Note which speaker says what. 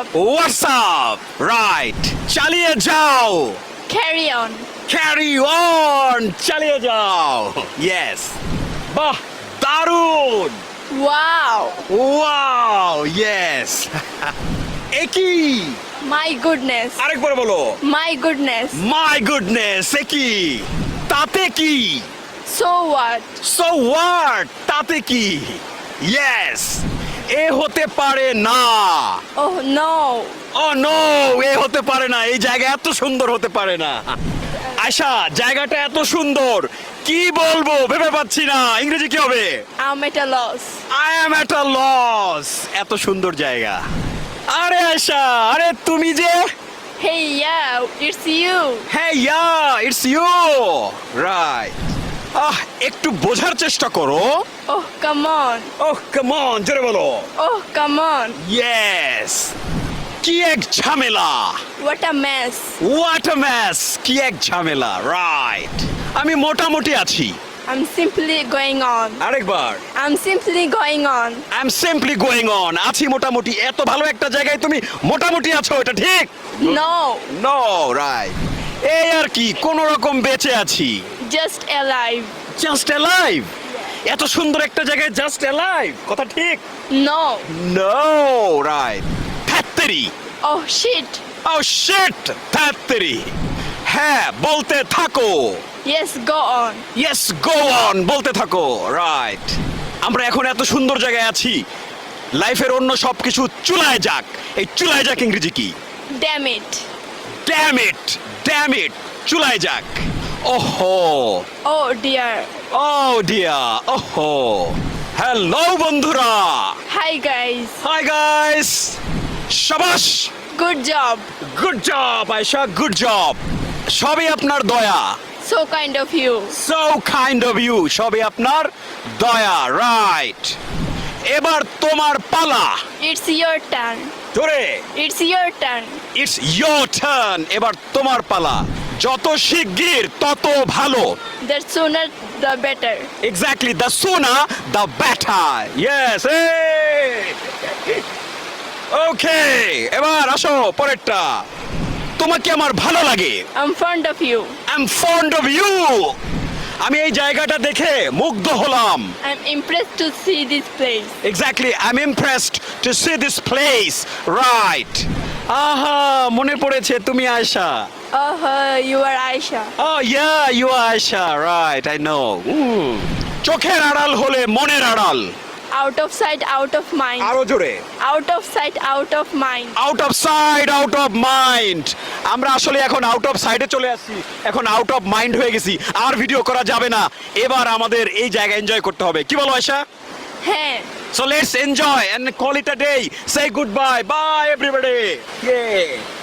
Speaker 1: up?
Speaker 2: WhatsApp right চালিয়ে যাও।
Speaker 1: Carry on.
Speaker 2: Carry on চালিয়ে যাও। ইয়েস বাহ! দারুণ।
Speaker 1: Wow.
Speaker 2: ওয়াও ইয়েস একই।
Speaker 1: My goodness.
Speaker 2: আরেকবার বলো।
Speaker 1: My goodness.
Speaker 2: মাই গুডনেস একই। তাতে কি?
Speaker 1: So what?
Speaker 2: সো হোয়াট তাতে কি? ইয়েস এ হতে পারে না।
Speaker 1: Oh no.
Speaker 2: ও নো এ হতে পারে না। এই জায়গা এত সুন্দর হতে পারে না। আয়শা জায়গাটা এত সুন্দর। কি বলব ভেবে পাচ্ছি না। ইংরেজি কি হবে?
Speaker 1: I'm at a loss.
Speaker 2: I am at a loss এত সুন্দর জায়গা। আরে আয়শা আরে তুমি যে?
Speaker 1: Hey, yeah, it's you.
Speaker 2: হ্যাঁ yeah it's you right ah একটু বোঝার চেষ্টা করো।
Speaker 1: Oh, come on.
Speaker 2: Oh come on জোরে বলো।
Speaker 1: Oh, come on.
Speaker 2: ইয়েস কি এক ঝামেলা।
Speaker 1: What a mess.
Speaker 2: What a mess কি এক ঝামেলা রাইট আমি মোটামুটি আছি।
Speaker 1: I'm simply going on.
Speaker 2: আরেকবার।
Speaker 1: I'm simply going on.
Speaker 2: Am simply going on আছি মোটামুটি। এত ভালো একটা জায়গায় তুমি মোটামুটি আছো এটা ঠিক?
Speaker 1: No,
Speaker 2: নো রাইট এই আর কি কোন রকম বেঁচে আছি।
Speaker 1: Just alive.
Speaker 2: জাস্ট অ্যালাইভ এত সুন্দর একটা জায়গায় জাস্ট অ্যালাইভ কথা ঠিক?
Speaker 1: No.
Speaker 2: No right factory.
Speaker 1: Oh shit.
Speaker 2: Oh shit factory. হ্যাঁ বলতে থাকো।
Speaker 1: Yes, go on.
Speaker 2: Yes go on বলতে থাকো রাইট আমরা এখন এত সুন্দর জায়গায় আছি। লাইফের অন্য সব কিছু চুলায় যাক। এই চুলায় যাক ইংরেজি কি?
Speaker 1: Damn it.
Speaker 2: Damn it damn it চুলায় যাক। ওহো।
Speaker 1: Oh dear.
Speaker 2: ও ডিয়া ওহো। হ্যালো বন্ধুরা।
Speaker 1: Hi guys.
Speaker 2: হাই গাইস শাবাশ
Speaker 1: Good job.
Speaker 2: Good job Aisha good job সবই আপনার দয়া।
Speaker 1: So kind of you.
Speaker 2: So kind of you সবই আপনার দয়া রাইট এবার তোমার পালা।
Speaker 1: It's your turn.
Speaker 2: জোরে।
Speaker 1: It's your turn.
Speaker 2: It's your turn এবার তোমার পালা। যত শিগগির তত ভালো।
Speaker 1: The sooner the better.
Speaker 2: Exactly the sooner the better yes okay এবার আসো পরেরটা। তোমাকে আমার ভালো লাগে।
Speaker 1: I'm fond of you.
Speaker 2: I am fond of you আমি এই জায়গাটা দেখে মুগ্ধ হলাম।
Speaker 1: I'm impressed to see this place.
Speaker 2: Exactly I am impressed to see this place right আহা মনে পড়েছে তুমি Aisha.
Speaker 1: Oh, uh, you are Aisha.
Speaker 2: Oh yeah you Aisha right I know চোখের আড়াল হলে মনের আড়াল।
Speaker 1: Out of sight, out of mind.
Speaker 2: আরও জোরে
Speaker 1: Out of sight, out of mind.
Speaker 2: Out of sight out of mind আমরা আসলে এখন আউট অফ সাইডে চলে আসছি এখন আউট অফ মাইন্ড হয়ে গেছি আর ভিডিও করা যাবে না এবার আমাদের এই জায়গা এনজয় করতে হবে কি বলো Ayesha
Speaker 1: Hey,
Speaker 2: So let's enjoy and call it a day. Say goodbye. Bye, everybody. Yeah.